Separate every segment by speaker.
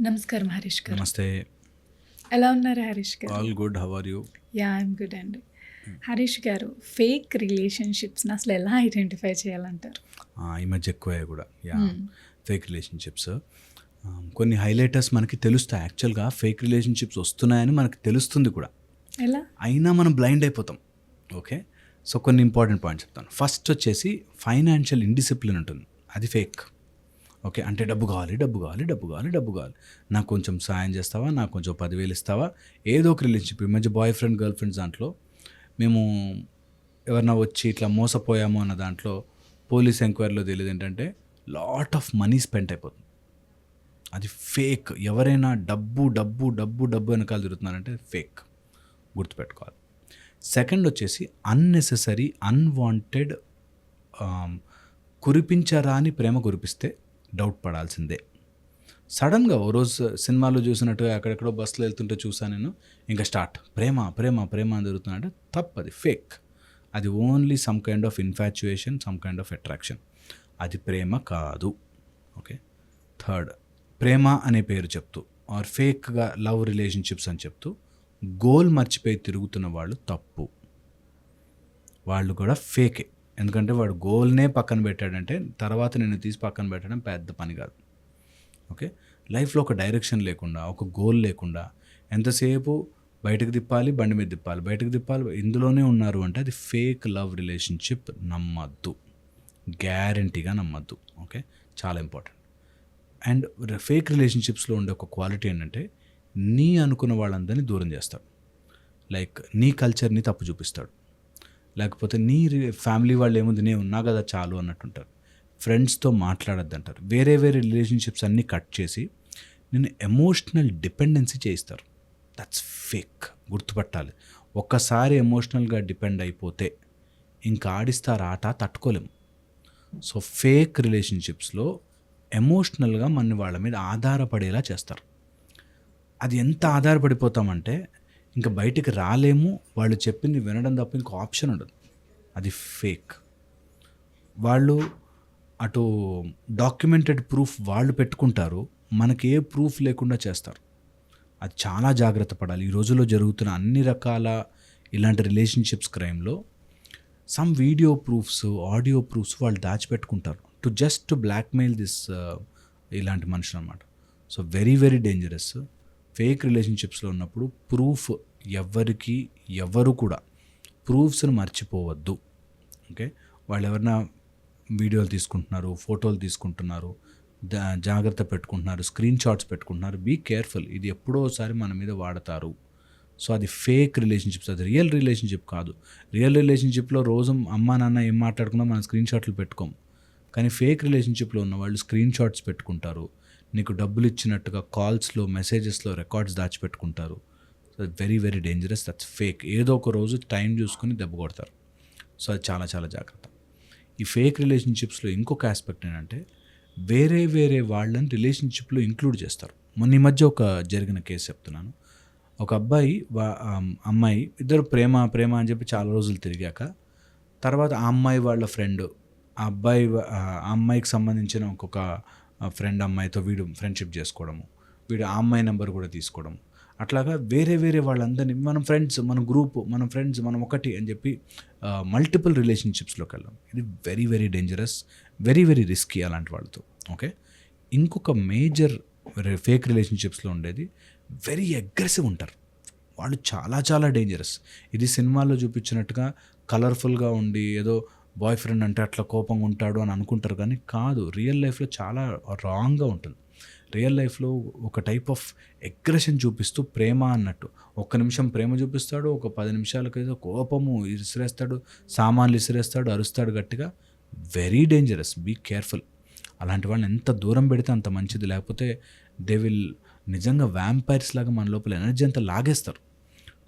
Speaker 1: నమస్కారం హరీష్ గారు
Speaker 2: నమస్తే.
Speaker 1: ఎలా ఉన్నారు హరీష్ గారు
Speaker 2: all good how are you
Speaker 1: ya I'm good అండి. హరీష్ గారు ఫేక్ రిలేషన్షిప్స్ని అసలు ఎలా ఐడెంటిఫై చేయాలంటారు?
Speaker 2: ఈ మధ్య ఎక్కువ కూడా. Ya fake relationships. కొన్ని హైలైటర్స్ మనకి తెలుస్తాయి. యాక్చువల్గా ఫేక్ రిలేషన్షిప్స్ వస్తున్నాయని మనకి తెలుస్తుంది కూడా.
Speaker 1: ఎలా?
Speaker 2: అయినా మనం బ్లైండ్ అయిపోతాం. ఓకే? సో కొన్ని ఇంపార్టెంట్ పాయింట్స్ చెప్తాను. ఫస్ట్ వచ్చేసి ఫైనాన్షియల్ ఇండిసిప్లిన్ ఉంటుంది. అది ఫేక్. ఓకే అంటే డబ్బు కావాలి డబ్బు కావాలి డబ్బు కావాలి డబ్బు కావాలి. నాకు కొంచెం సాయం చేస్తావా? నాకు కొంచెం పదివేలు ఇస్తావా? ఏదో ఒక రిలేషన్షిప్ ఈ మధ్య బాయ్ ఫ్రెండ్ గర్ల్ ఫ్రెండ్స్ దాంట్లో మేము ఎవరన్నా వచ్చి ఇట్లా మోసపోయాము అన్న దాంట్లో పోలీస్ ఎంక్వైరీలో తెలియదు ఏంటంటే లాట్ ఆఫ్ మనీ స్పెండ్ అయిపోతుంది. అది ఫేక్ ఎవరైనా డబ్బు డబ్బు డబ్బు డబ్బు వెనకాల తిరుగుతున్నారంటే ఫేక్ గుర్తుపెట్టుకోవాలి. సెకండ్ వచ్చేసి అన్నెసెసరీ అన్వాంటెడ్ కురిపించరాని ప్రేమ కురిపిస్తే డౌట్ పడాల్సిందే. సడన్గా ఓ రోజు సినిమాలో చూసినట్టుగా ఎక్కడెక్కడో బస్సులో వెళ్తుంటే చూసాను నేను. ఇంకా స్టార్ట్. ప్రేమ ప్రేమ ప్రేమ అని జరుగుతుందంటే తప్పది. ఫేక్ అది only some kind of infatuation some kind of attraction అది ప్రేమ కాదు. ఓకే థర్డ్ ప్రేమ అనే పేరు చెప్తూ ఆర్ ఫేక్గా లవ్ రిలేషన్షిప్స్ అని చెప్తూ గోల్ మర్చిపోయి తిరుగుతున్న వాళ్ళు తప్పు. వాళ్ళు కూడా ఫేకే ఎందుకంటే వాడు గోల్నే పక్కన పెట్టాడంటే తర్వాత నేను తీసి పక్కన పెట్టడం పెద్ద పని కాదు. ఓకే? లైఫ్లో ఒక డైరెక్షన్ లేకుండా ఒక గోల్ లేకుండా ఎంతసేపు బయటకు తిప్పాలి బండి మీద తిప్పాలి? బయటకు తిప్పాలి ఇందులోనే ఉన్నారు అంటే అది ఫేక్ లవ్ రిలేషన్షిప్ నమ్మద్దు. గ్యారంటీగా నమ్మద్దు. ఓకే? చాలా ఇంపార్టెంట్. అండ్ ఫేక్ రిలేషన్షిప్స్లో ఉండే ఒక క్వాలిటీ ఏంటంటే నీ అనుకున్న వాళ్ళందరినీ దూరం చేస్తాడు. లైక్ నీ కల్చర్ని తప్పు చూపిస్తాడు. లేకపోతే నీ ఫ్యామిలీ వాళ్ళు ఏముంది నేను ఉన్నా కదా చాలు అన్నట్టుంటారు. ఫ్రెండ్స్తో మాట్లాడద్దు అంటారు వేరే వేరే రిలేషన్షిప్స్ అన్నీ కట్ చేసి నేను ఎమోషనల్ డిపెండెన్సీ చేయిస్తారు. దట్స్ ఫేక్ గుర్తుపట్టాలి. ఒక్కసారి ఎమోషనల్గా డిపెండ్ అయిపోతే ఇంకా ఆడిస్తారు ఆట తట్టుకోలేము సో ఫేక్ రిలేషన్షిప్స్లో ఎమోషనల్గా మన వాళ్ళ మీద ఆధారపడేలా చేస్తారు. అది ఎంత ఆధారపడిపోతామంటే ఇంకా బయటికి రాలేము. వాళ్ళు చెప్పింది వినడం తప్ప ఇంకో ఆప్షన్ ఉండదు. అది ఫేక్. వాళ్ళు అటు డాక్యుమెంటెడ్ ప్రూఫ్ వాళ్ళు పెట్టుకుంటారు. మనకి ఏ ప్రూఫ్ లేకుండా చేస్తారు. అది చాలా జాగ్రత్త పడాలి. ఈ రోజుల్లో జరుగుతున్న అన్ని రకాల ఇలాంటి relationships క్రైమ్లో some video proofs audio proofs వాళ్ళు దాచిపెట్టుకుంటారు. టు జస్ట్ బ్లాక్మెయిల్ దిస్ ఇలాంటి మనుషులు అనమాట so very very dangerous. Fake రిలేషన్షిప్స్లో ఉన్నప్పుడు ప్రూఫ్ ఎవరికి ఎవరు కూడా ప్రూఫ్స్ని మర్చిపోవద్దు. ఓకే? వాళ్ళు ఎవరైనా వీడియోలు తీసుకుంటున్నారు ఫోటోలు తీసుకుంటున్నారు జాగ్రత్త పెట్టుకుంటున్నారు స్క్రీన్ షాట్స్ పెట్టుకుంటున్నారు బీ కేర్ఫుల్. ఇది ఎప్పుడో ఒకసారి మన మీద వాడతారు. సో అది ఫేక్ రిలేషన్షిప్స్ అది రియల్ రిలేషన్షిప్ కాదు. రియల్ రిలేషన్షిప్లో రోజు అమ్మ నాన్న ఏం మాట్లాడుకున్నా మనం స్క్రీన్ షాట్లు పెట్టుకోం. కానీ ఫేక్ రిలేషన్షిప్లో ఉన్న వాళ్ళు స్క్రీన్ షాట్స్ పెట్టుకుంటారు. నీకు డబ్బులు ఇచ్చినట్టుగా కాల్స్లో మెసేజెస్లో records దాచిపెట్టుకుంటారు. So very very dangerous that's fake ఏదో ఒక రోజు టైం చూసుకుని దెబ్బ కొడతారు. సో అది చాలా చాలా జాగ్రత్త. ఈ ఫేక్ రిలేషన్షిప్స్లో ఇంకొక ఆస్పెక్ట్ ఏంటంటే వేరే వేరే వాళ్ళని రిలేషన్షిప్లో ఇంక్లూడ్ చేస్తారు. మొన్న ఈ మధ్య ఒక జరిగిన కేసు చెప్తున్నాను. ఒక అబ్బాయి వా- అమ్మాయి ఇద్దరు ప్రేమ ప్రేమ అని చెప్పి చాలా రోజులు తిరిగాక తర్వాత ఆ అమ్మాయి వాళ్ళ ఫ్రెండ్ ఆ అబ్బాయి ఆ అమ్మాయికి సంబంధించిన ఒక్కొక్క ఫ్రెండ్ అమ్మాయితో వీడు ఫ్రెండ్షిప్ చేసుకోవడము వీడు ఆ అమ్మాయి నెంబర్ కూడా తీసుకోవడము. అట్లాగా వేరే వేరే వాళ్ళందరినీ మనం ఫ్రెండ్స్ మన గ్రూప్ మన ఫ్రెండ్స్ మనం ఒకటి అని చెప్పి మల్టిపుల్ రిలేషన్షిప్స్లోకి వెళ్ళాం. ఇది very very dangerous very very risky అలాంటి వాళ్ళతో. ఓకే ఇంకొక మేజర్ ఫేక్ రిలేషన్షిప్స్లో ఉండేది వెరీ అగ్రెసివ్ ఉంటారు. వాళ్ళు చాలా చాలా డేంజరస్ ఇది సినిమాల్లో చూపించినట్టుగా కలర్ఫుల్గా ఉండి ఏదో బాయ్ ఫ్రెండ్ అంటే అట్లా కోపంగా ఉంటాడు అని అనుకుంటారు కానీ కాదు రియల్ లైఫ్లో చాలా రాంగ్గా ఉంటుంది. రియల్ లైఫ్లో ఒక టైప్ ఆఫ్ అగ్రెషన్ చూపిస్తూ ప్రేమ అన్నట్టు. ఒక్క నిమిషం ప్రేమ చూపిస్తాడు ఒక పది నిమిషాలకైతే కోపము ఇసిరేస్తాడు సామాన్లు ఇసిరేస్తాడు అరుస్తాడు గట్టిగా. వెరీ డేంజరస్ బీ కేర్ఫుల్ అలాంటి వాళ్ళని ఎంత దూరం పెడితే అంత మంచిది. లేకపోతే దే విల్ నిజంగా వ్యాంపైర్స్ లాగా మన లోపల ఎనర్జీ అంతా లాగేస్తారు.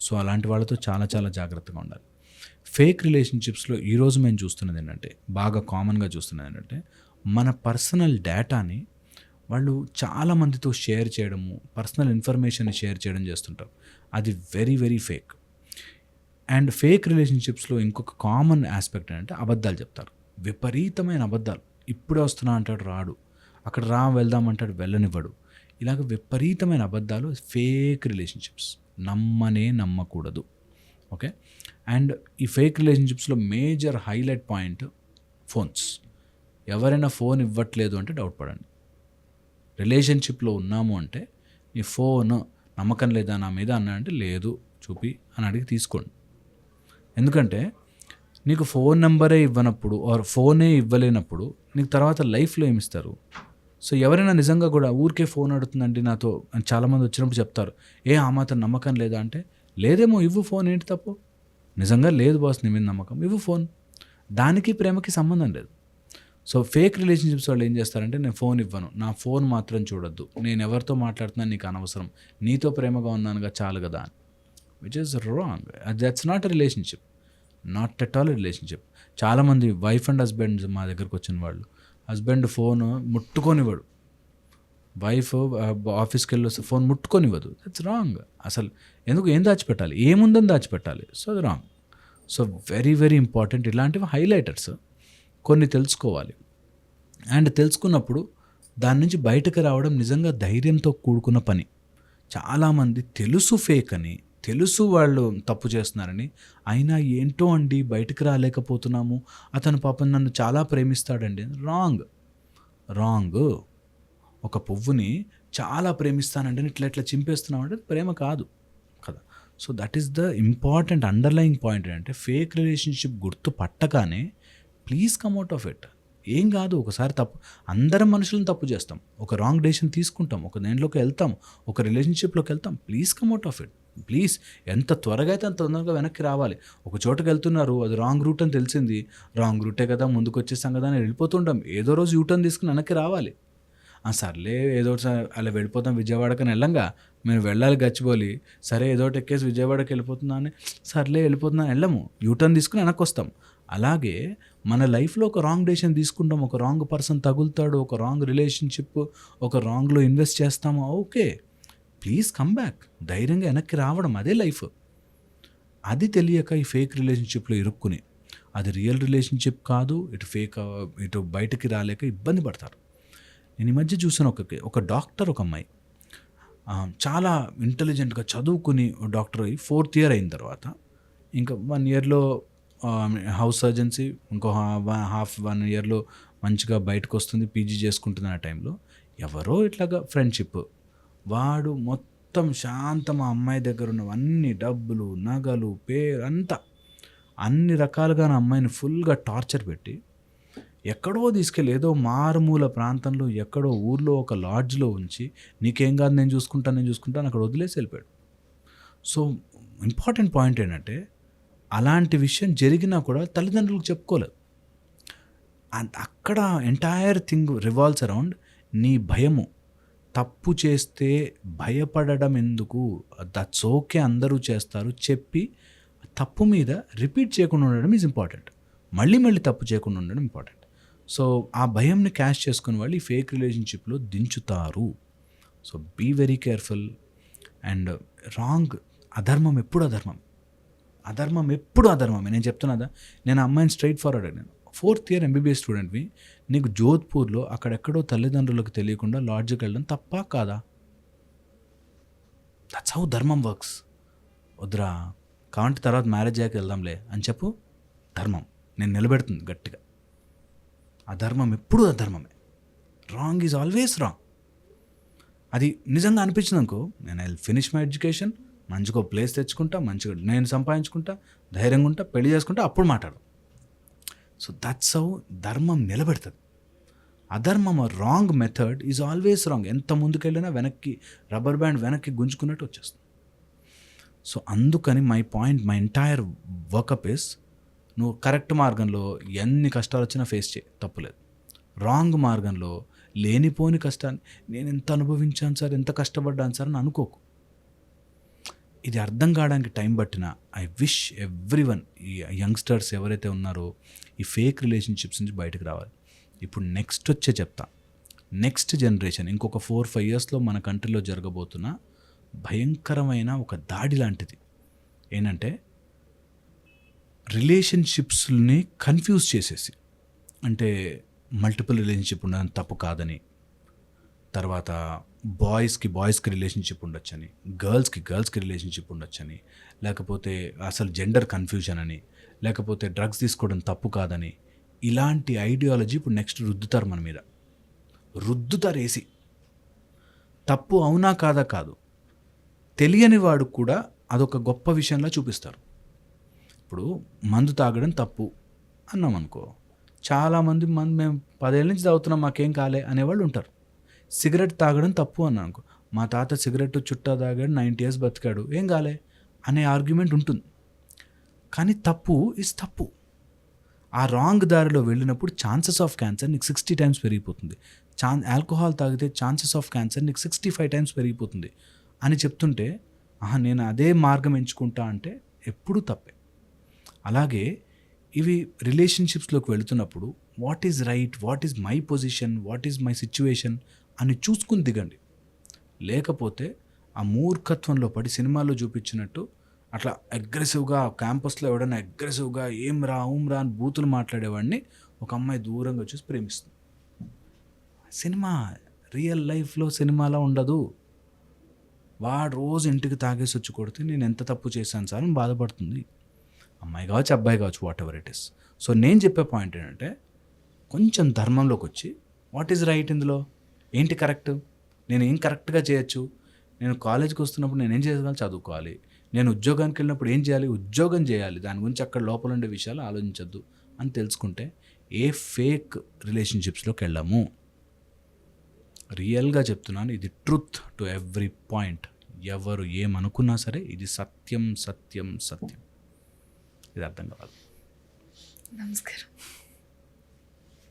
Speaker 2: సో అలాంటి వాళ్ళతో చాలా చాలా జాగ్రత్తగా ఉండాలి. ఫేక్ రిలేషన్షిప్స్లో ఈరోజు మేము చూస్తున్నది ఏంటంటే బాగా కామన్గా చూస్తున్నది ఏంటంటే మన పర్సనల్ డేటాని వాళ్ళు చాలామందితో షేర్ చేయడము పర్సనల్ ఇన్ఫర్మేషన్ షేర్ చేయడం చేస్తుంటారు. అది very very fake. And fake రిలేషన్షిప్స్లో ఇంకొక కామన్ ఆస్పెక్ట్ ఏంటంటే అబద్ధాలు చెప్తారు. విపరీతమైన అబద్ధాలు. ఇప్పుడే వస్తున్నా అంటాడు రాడు. అక్కడ రా వెళ్దాం అంటాడు వెళ్ళనివ్వడు. ఇలాగ విపరీతమైన అబద్ధాలు ఫేక్ రిలేషన్షిప్స్. నమ్మనే నమ్మకూడదు. ఓకే? అండ్ ఈ ఫేక్ రిలేషన్షిప్స్లో మేజర్ హైలైట్ పాయింట్ ఫోన్స్. ఎవరైనా ఫోన్ ఇవ్వట్లేదు అంటే డౌట్ పడండి. రిలేషన్షిప్లో ఉన్నాము అంటే నీ ఫోన్ నమ్మకం లేదా నా మీద? అన్నా అంటే లేదు చూపి అని అడిగి తీసుకోండి. ఎందుకంటే నీకు ఫోన్ నెంబరే ఇవ్వనప్పుడు ఆర్ ఫోనే ఇవ్వలేనప్పుడు నీకు తర్వాత లైఫ్లో ఏమిస్తారు? సో ఎవరైనా నిజంగా కూడా ఊరికే ఫోన్ అడుగుతుందండి నాతో అని చాలామంది వచ్చినప్పుడు చెప్తారు ఏ ఆ మాత్రం నమ్మకం లేదా? అంటే లేదేమో ఇవ్వు ఫోన్ ఏంటి తప్పు? నిజంగా లేదు బాస్ నీ మీద నమ్మకం ఇవ్వు ఫోన్. దానికి ప్రేమకి సంబంధం లేదు. సో ఫేక్ రిలేషన్షిప్స్ వాళ్ళు ఏం చేస్తారంటే నేను ఫోన్ ఇవ్వను. నా ఫోన్ మాత్రం చూడొద్దు. నేను ఎవరితో మాట్లాడుతున్నాను నీకు అనవసరం. నీతో ప్రేమగా ఉన్నానుగా చాలు కదా అని. Which is wrong that's not a relationship not at all relationship చాలామంది వైఫ్ అండ్ హస్బెండ్ మా దగ్గరకు వచ్చిన వాళ్ళు హస్బెండ్ ఫోన్ ముట్టుకొనివ్వడు. వైఫ్ ఆఫీస్కి వెళ్ళి ఫోన్ ముట్టుకొనివ్వదు. దట్స్ రాంగ్ అసలు ఎందుకు? ఏం దాచిపెట్టాలి? ఏముందని దాచిపెట్టాలి? సో అది wrong so very very important ఇలాంటివి హైలైటర్స్ కొన్ని తెలుసుకోవాలి. అండ్ తెలుసుకున్నప్పుడు దాని నుంచి బయటకు రావడం నిజంగా ధైర్యంతో కూడుకున్న పని. చాలామంది తెలుసు ఫేక్ అని తెలుసు వాళ్ళు తప్పు చేస్తున్నారని అయినా ఏంటో అండి బయటకు రాలేకపోతున్నాము అతను పాపం నన్ను చాలా ప్రేమిస్తాడండి. రాంగ్ రాంగ్ ఒక పువ్వుని చాలా ప్రేమిస్తానంటే ఇట్లా ఇట్లా చింపేస్తున్నామంటే ప్రేమ కాదు కదా. So that is the important underlying point ఏంటంటే ఫేక్ రిలేషన్షిప్ గుర్తు పట్టగానే please come out of it ఏం కాదు ఒకసారి తప్పు అందరం మనుషులను తప్పు చేస్తాం. ఒక రాంగ్ డెసిషన్ తీసుకుంటాం ఒక దేంట్లోకి వెళ్తాం ఒక రిలేషన్షిప్లోకి వెళ్తాం please come out of it please ఎంత త్వరగా అయితే అంత తొందరగా వెనక్కి రావాలి. ఒక చోటకి వెళ్తున్నారు అది రాంగ్ రూట్ అని తెలిసింది రాంగ్ రూటే కదా ముందుకు వచ్చేస్తాం కదా అని వెళ్ళిపోతుంటాం ఏదో రోజు యూటర్న్ తీసుకుని వెనక్కి రావాలి. సర్లే ఏదో ఒకటి అలా వెళ్ళిపోతాం విజయవాడకని వెళ్ళంగా. మేము వెళ్ళాలి గచ్చిబోలి. సరే ఏదో ఒకటి ఎక్కేసి విజయవాడకి వెళ్ళిపోతున్నా అని. సర్లే వెళ్ళిపోతున్నా వెళ్ళము. యూటర్న్ తీసుకుని వెనక్కి వస్తాం. అలాగే మన లైఫ్లో ఒక రాంగ్ డెసిషన్ తీసుకుంటాం. ఒక రాంగ్ పర్సన్ తగులుతాడు ఒక రాంగ్ రిలేషన్షిప్ ఒక రాంగ్లో ఇన్వెస్ట్ చేస్తాము. ఓకే. Please come back. ధైర్యంగా వెనక్కి రావడం అదే లైఫ్. అది తెలియక ఈ ఫేక్ రిలేషన్షిప్లో ఇరుక్కుని. అది రియల్ రిలేషన్షిప్ కాదు. ఇటు ఫేక్ ఇటు బయటికి రాలేక ఇబ్బంది పడతారు. నేను ఈ మధ్య చూసిన ఒక ఒక డాక్టర్ ఒక అమ్మాయి. చాలా ఇంటెలిజెంట్గా చదువుకుని డాక్టర్ అయ్యి ఫోర్త్ ఇయర్ అయిన తర్వాత ఇంకా వన్ ఇయర్లో హౌస్ సర్జెన్సీ ఇంకో హాఫ్ వన్ ఇయర్లో మంచిగా బయటకు వస్తుంది పీజీ చేసుకుంటుంది ఆ టైంలో. ఎవరో ఇట్లాగా ఫ్రెండ్షిప్. వాడు మొత్తం శాంతం ఆ అమ్మాయి దగ్గర ఉన్నవన్నీ డబ్బులు నగలు పేరు అంతా అన్ని రకాలుగా నా అమ్మాయిని ఫుల్గా టార్చర్ పెట్టి ఎక్కడో తీసుకెళ్ళి ఏదో మారుమూల ప్రాంతంలో ఎక్కడో ఊర్లో ఒక లాడ్జ్లో ఉంచి నీకేం కాదు నేను చూసుకుంటాను నేను చూసుకుంటాను అక్కడ వదిలేసి వెళ్ళిపోయాడు. సో ఇంపార్టెంట్ పాయింట్ ఏంటంటే అలాంటి విషయం జరిగినా కూడా తల్లిదండ్రులకు చెప్పుకోలేదు. అక్కడ ఎంటైర్ థింగ్ రివాల్వ్స్ అరౌండ్ నీ భయము. తప్పు చేస్తే భయపడడం ఎందుకు? దట్స్ ఓకే అందరూ చేస్తారు చెప్పి తప్పు మీద రిపీట్ చేయకుండా ఉండడం ఈజ్ ఇంపార్టెంట్. మళ్ళీ మళ్ళీ తప్పు చేయకుండా ఉండడం ఇంపార్టెంట్. సో ఆ భయంని క్యాష్ చేసుకుని వాళ్ళు ఈ ఫేక్ రిలేషన్షిప్లో దించుతారు. So be very careful and wrong అధర్మం ఎప్పుడు అధర్మం? అధర్మం ఎప్పుడు అధర్మమే నేను చెప్తున్నదా నేను అమ్మాయిని స్ట్రైట్ ఫార్వర్డ్ అడిగాను. ఫోర్త్ ఇయర్ ఎంబీబీఎస్ స్టూడెంట్వి. నీకు జోధ్పూర్లో అక్కడెక్కడో తల్లిదండ్రులకు తెలియకుండా లాడ్జ్కి వెళ్ళడం తప్ప కాదా? దట్స్ హౌ ధర్మం వర్క్స్ వద్దురా కావంటి తర్వాత మ్యారేజ్ అయ్యాక వెళ్దాంలే అని చెప్పు. ధర్మం. నేను నిలబెడుతుంది గట్టిగా. అధర్మం ఎప్పుడూ అధర్మమే రాంగ్ ఈజ్ ఆల్వేస్ రాంగ్ అది నిజంగా అనిపించింది అనుకో నేను ఐ ఫినిష్ మై ఎడ్యుకేషన్ మంచిగా ప్లేస్ తెచ్చుకుంటా మంచిగా నేను సంపాదించుకుంటా ధైర్యంగా ఉంటా పెళ్ళి చేసుకుంటా అప్పుడు మాట్లాడు సో దట్స్ హౌ ధర్మం నిలబెడుతుంది. అధర్మం wrong method is always wrong ఎంత ముందుకెళ్ళినా వెనక్కి రబ్బర్ బ్యాండ్ వెనక్కి గుంజుకున్నట్టు వచ్చేస్తుంది. సో అందుకని my point my entire workup is నువ్వు కరెక్ట్ మార్గంలో ఎన్ని కష్టాలు వచ్చినా ఫేస్ చేయి తప్పులేదు రాంగ్ మార్గంలో లేనిపోని కష్టాన్ని నేను ఎంత అనుభవించాను సార్ ఎంత కష్టపడ్డాను సార్ అని అనుకోకు. ఇది అర్థం కావడానికి టైం పట్టిన ఐ విష్ ఎవ్రీ వన్ ఈ యంగ్స్టర్స్ ఎవరైతే ఉన్నారో ఈ ఫేక్ రిలేషన్షిప్స్ నుంచి బయటకు రావాలి. ఇప్పుడు నెక్స్ట్ వచ్చే చెప్తా. నెక్స్ట్ జనరేషన్ ఇంకొక ఫోర్ ఫైవ్ ఇయర్స్లో మన కంట్రీలో జరగబోతున్న భయంకరమైన ఒక దాడి లాంటిది. ఏంటంటే రిలేషన్షిప్స్ని కన్ఫ్యూజ్ చేసేసి అంటే మల్టిపుల్ రిలేషన్షిప్ ఉండడం తప్పు కాదని తర్వాత బాయ్స్కి బాయ్స్కి రిలేషన్షిప్ ఉండొచ్చని గర్ల్స్కి గర్ల్స్కి రిలేషన్షిప్ ఉండొచ్చని లేకపోతే అసలు జెండర్ కన్ఫ్యూజన్ అని లేకపోతే డ్రగ్స్ తీసుకోవడం తప్పు కాదని ఇలాంటి ఐడియాలజీ ఇప్పుడు నెక్స్ట్ రుద్దుతారు మన మీద. రుద్దుతారు వేసి తప్పు అవునా కాదా కాదు. తెలియని వాడు కూడా అదొక గొప్ప విషయంలో చూపిస్తారు. ఇప్పుడు మందు తాగడం తప్పు అన్నాం అనుకో. చాలామంది మంది మేము పదేళ్ళ నుంచి తాగుతున్నాం మాకేం కాలే అనేవాళ్ళు ఉంటారు. సిగరెట్ తాగడం తప్పు అన్నాను అనుకో. మా తాత సిగరెట్ చుట్టా తాగాడు నైంటీ ఇయర్స్ బతికాడు ఏం కాలే అనే ఆర్గ్యుమెంట్ ఉంటుంది. కానీ తప్పు ఇస్ తప్పు. ఆ రాంగ్ దారిలో వెళ్ళినప్పుడు ఛాన్సెస్ ఆఫ్ క్యాన్సర్ నీకు సిక్స్టీ టైమ్స్ పెరిగిపోతుంది. ఛాన్ ఆల్కహాల్ తాగితే ఛాన్సెస్ ఆఫ్ క్యాన్సర్ నీకు సిక్స్టీ ఫైవ్ టైమ్స్ పెరిగిపోతుంది. అని చెప్తుంటే ఆహా నేను అదే మార్గం ఎంచుకుంటా అంటే ఎప్పుడూ తప్పే. అలాగే ఇవి రిలేషన్షిప్స్లోకి వెళుతున్నప్పుడు what is right what is my position what is my situation అని చూసుకుని దిగండి. లేకపోతే ఆ మూర్ఖత్వంలో పడి సినిమాల్లో చూపించినట్టు అట్లా అగ్రెసివ్గా క్యాంపస్లో ఎవడైనా అగ్రెసివ్గా ఏం రా ఊం రా అని బూతులు మాట్లాడేవాడిని ఒక అమ్మాయి దూరంగా చూసి ప్రేమిస్తుంది. సినిమా రియల్ లైఫ్లో సినిమాలో ఉండదు. వాడు రోజు ఇంటికి తాగేసి వచ్చి కొడితే నేను ఎంత తప్పు చేశాను సార్ అని బాధపడుతుంది. అమ్మాయి కావచ్చు అబ్బాయి కావచ్చు whatever it is so నేను చెప్పే పాయింట్ ఏంటంటే కొంచెం ధర్మంలోకి వచ్చి వాట్ ఈజ్ రైట్ ఇందులో? ఏంటి కరెక్ట్ నేను ఏం కరెక్ట్గా చేయొచ్చు? నేను కాలేజ్కి వస్తున్నప్పుడు నేను ఏం చేయగలను చదువుకోవాలి. నేను ఉద్యోగానికి వెళ్ళినప్పుడు ఏం చేయాలి? ఉద్యోగం చేయాలి. దాని గురించి అక్కడ లోపల ఉండే విషయాలు ఆలోచించద్దు అని తెలుసుకుంటే ఏ ఫేక్ రిలేషన్షిప్స్లోకి వెళ్ళాము? రియల్గా చెప్తున్నాను ఇది ట్రూత్ టు ఎవ్రీ పాయింట్ ఎవరు ఏమనుకున్నా సరే ఇది సత్యం సత్యం సత్యం. ఇది అర్థం కావాలి
Speaker 1: నమస్కారం